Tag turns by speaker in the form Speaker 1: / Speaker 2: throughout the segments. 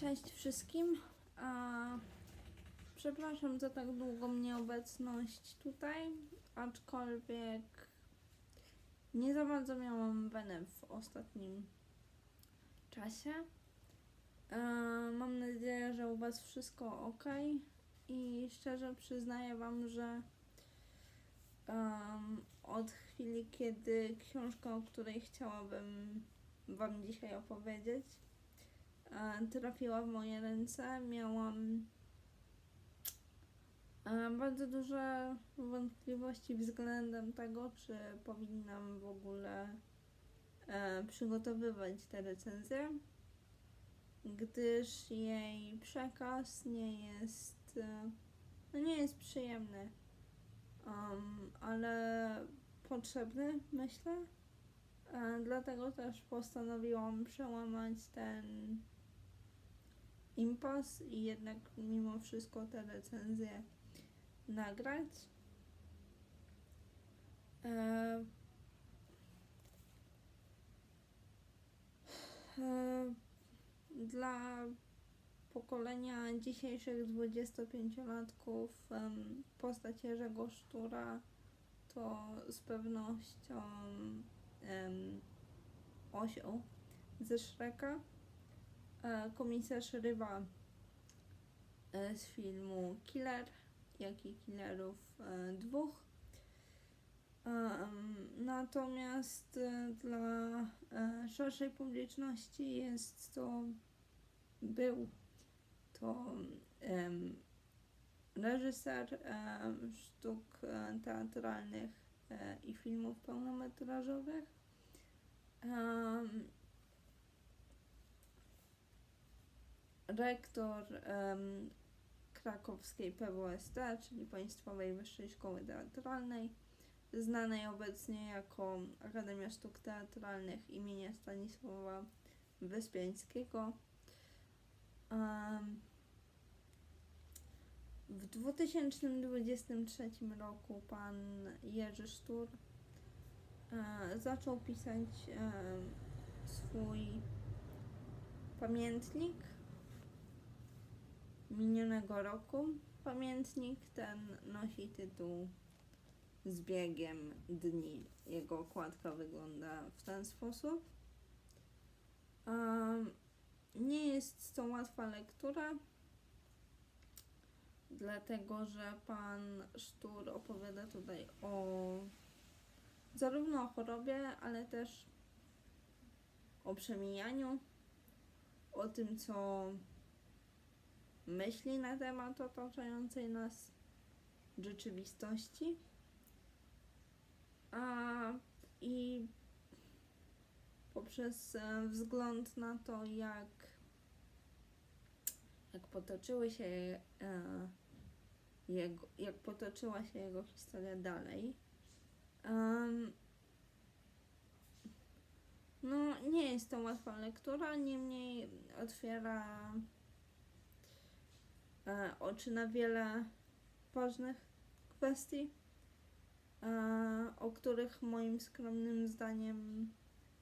Speaker 1: Cześć wszystkim. A, przepraszam za tak długą nieobecność tutaj, aczkolwiek nie za bardzo miałam wenę w ostatnim czasie. E, mam nadzieję, że u Was wszystko ok i szczerze przyznaję Wam, że em, od chwili, kiedy książka, o której chciałabym Wam dzisiaj opowiedzieć, trafiła w moje ręce, miałam e, bardzo duże wątpliwości względem tego, czy powinnam w ogóle e, przygotowywać tę recenzję, gdyż jej przekaz nie jest, e, no nie jest przyjemny, um, ale potrzebny, myślę. E, Dlatego też postanowiłam przełamać ten impas i jednak mimo wszystko tę recenzję nagrać. E, e, Dla pokolenia dzisiejszych 25-latków em, postać Jerzego Sztura to z pewnością em, osioł ze Shreka. E, komisarz Ryba e, z filmu Killer, jak i Killerów e, dwóch. Natomiast dla szerszej publiczności jest to, był to reżyser sztuk teatralnych i filmów pełnometrażowych. Rektor em, krakowskiej PWST, czyli Państwowej Wyższej Szkoły Teatralnej, znanej obecnie jako Akademia Sztuk Teatralnych imienia Stanisława Wyspiańskiego. Em, w 2023 roku pan Jerzy Sztur e, zaczął pisać e, swój pamiętnik minionego roku. Pamiętnik ten nosi tytuł Z biegiem dni. Jego okładka wygląda w ten sposób. Nie jest to łatwa lektura, dlatego że pan Sztur opowiada tutaj o zarówno o chorobie, ale też o przemijaniu, o tym, co myśli na temat otaczającej nas rzeczywistości. A i poprzez e, wzgląd na to, jak, jak potoczyły się e, jego, jak potoczyła się jego historia dalej. Em, no, nie jest to łatwa lektura, niemniej otwiera oczy na wiele ważnych kwestii, e, o których moim skromnym zdaniem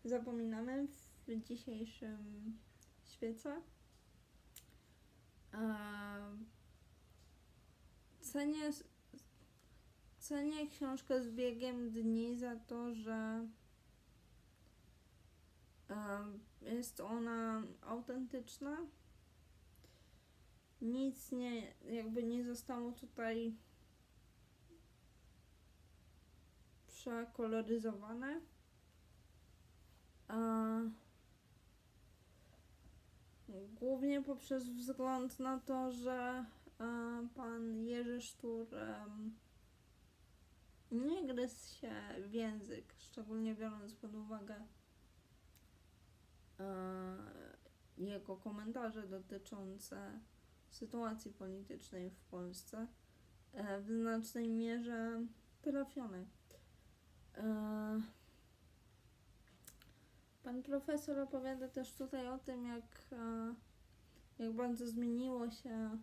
Speaker 1: zapominamy w dzisiejszym świecie. E, cenię, cenię książkę z biegiem dni za to, że e, jest ona autentyczna. Nic nie, jakby nie zostało tutaj przekoloryzowane. E, Głównie poprzez wzgląd na to, że e, pan Jerzy Sztur nie gryzł się w język, szczególnie biorąc pod uwagę e, jego komentarze dotyczące sytuacji politycznej w Polsce, e, w znacznej mierze trafione. E, Pan profesor opowiada też tutaj o tym, jak, e, jak bardzo zmieniło się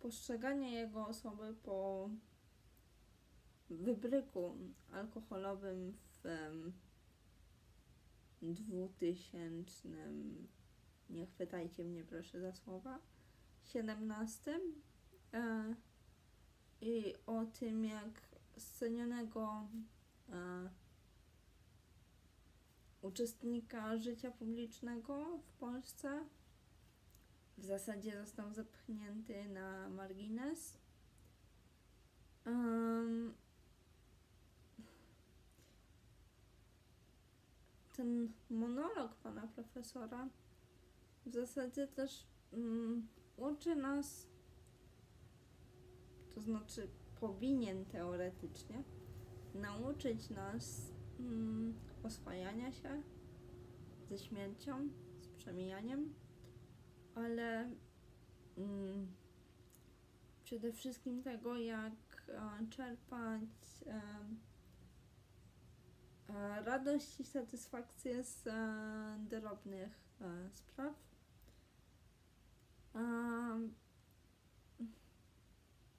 Speaker 1: postrzeganie jego osoby po wybryku alkoholowym w em, 2000 nie chwytajcie mnie proszę za słowa, 17 e, i o tym jak scenionego e, uczestnika życia publicznego w Polsce w zasadzie został zepchnięty na margines. Ten monolog pana profesora w zasadzie też mm, uczy nas, to znaczy powinien teoretycznie nauczyć nas mm, oswajania się ze śmiercią, z przemijaniem, ale mm, przede wszystkim tego, jak e, czerpać e, e, radość i satysfakcję z e, drobnych e, spraw.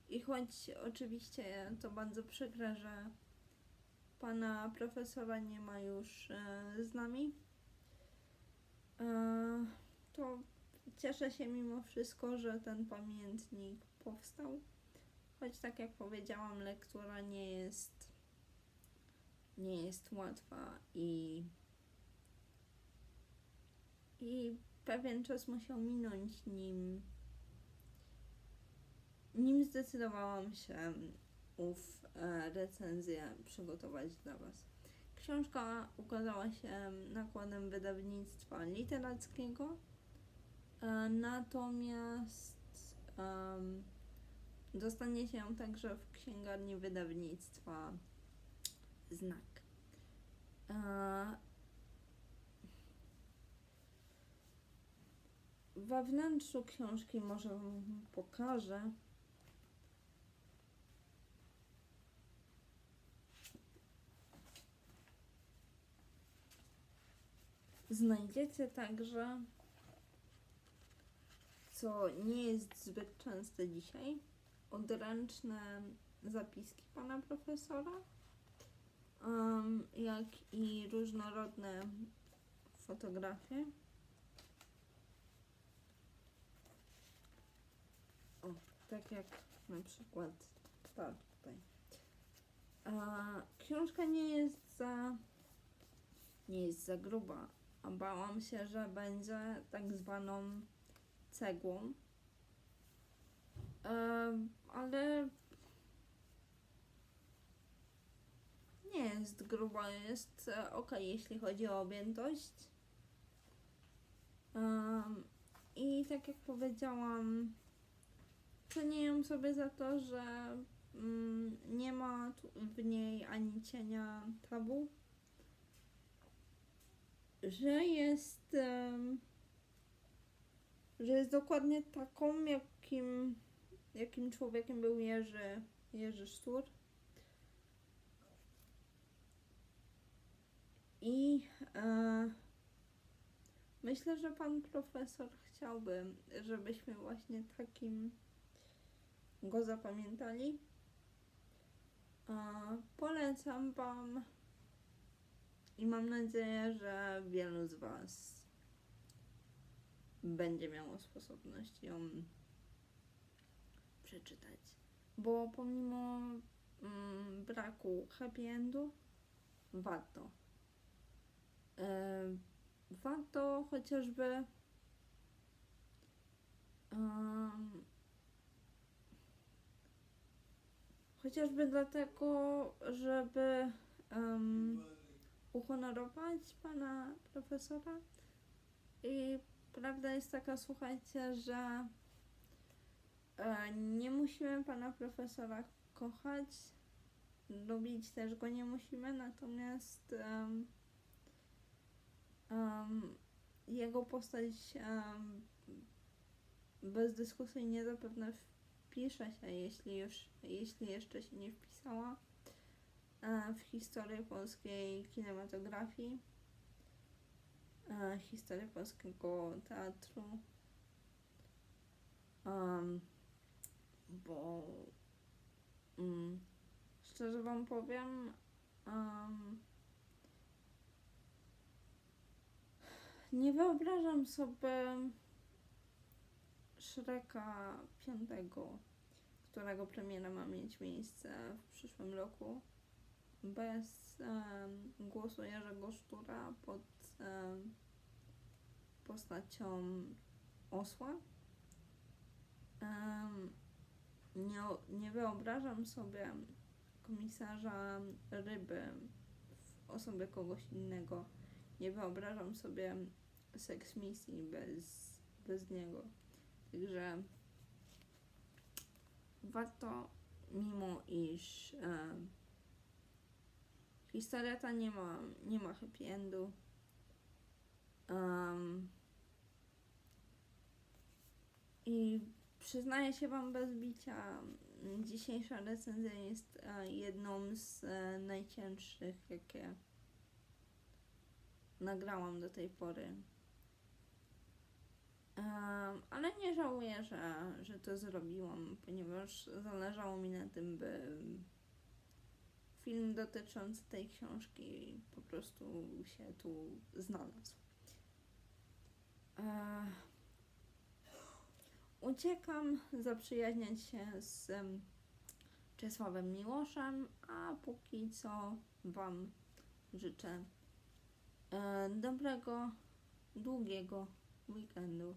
Speaker 1: I choć oczywiście to bardzo przykre, że pana profesora nie ma już e, z nami, e, to cieszę się mimo wszystko, że ten pamiętnik powstał. Choć tak jak powiedziałam, lektura nie jest nie jest łatwa i i pewien czas musiał minąć nim nim zdecydowałam się ów e, recenzję przygotować dla Was. Książka ukazała się nakładem wydawnictwa literackiego, e, natomiast em, dostaniecie ją także w księgarni wydawnictwa Znak. We wnętrzu książki może Wam pokażę. Znajdziecie także, co nie jest zbyt częste dzisiaj, odręczne zapiski pana profesora, em, jak i różnorodne fotografie. O, tak jak na przykład ta tutaj. A, książka nie jest za nie jest za gruba, a bałam się, że będzie tak zwaną cegłą. Em, ale nie jest gruba, jest ok, jeśli chodzi o objętość. Em, I tak jak powiedziałam, ją sobie za to, że mm, nie ma w niej ani cienia tabu że jest, em, że jest dokładnie taką, jakim, jakim człowiekiem był Jerzy, Jerzy Sztur. I e, myślę, że pan profesor chciałby, żebyśmy właśnie takim go zapamiętali. Polecam wam i mam nadzieję, że wielu z Was będzie miało sposobność ją przeczytać. Bo pomimo mm, braku happy endu, warto. E, warto chociażby em, chociażby dlatego, żeby em, uhonorować pana profesora. I prawda jest taka, słuchajcie, że e, nie musimy pana profesora kochać, lubić też go nie musimy, natomiast em, em, jego postać em, bezdyskusyjnie zapewne wpisze się, jeśli już, jeśli jeszcze się nie wpisała e, w historię polskiej kinematografii, e, historię polskiego teatru, bo mm, szczerze Wam powiem, em, Nie wyobrażam sobie Shreka piątego, którego premiera ma mieć miejsce w przyszłym roku, bez em, głosu Jerzego Sztura pod em, postacią osła. Em, nie, nie wyobrażam sobie komisarza ryby w osobie kogoś innego. Nie wyobrażam sobie seks misji bez, bez niego. Także warto, mimo iż e, historia ta nie ma, nie ma happy endu. em, I przyznaję się Wam bez bicia, dzisiejsza recenzja jest e, jedną z e, najcięższych, jakie nagrałam do tej pory. Em, ale nie żałuję, że, że to zrobiłam, ponieważ zależało mi na tym, by film dotyczący tej książki po prostu się tu znalazł. E, uciekam zaprzyjaźniać się z em, Czesławem Miłoszem, a póki co Wam życzę dobrego, długiego We can do.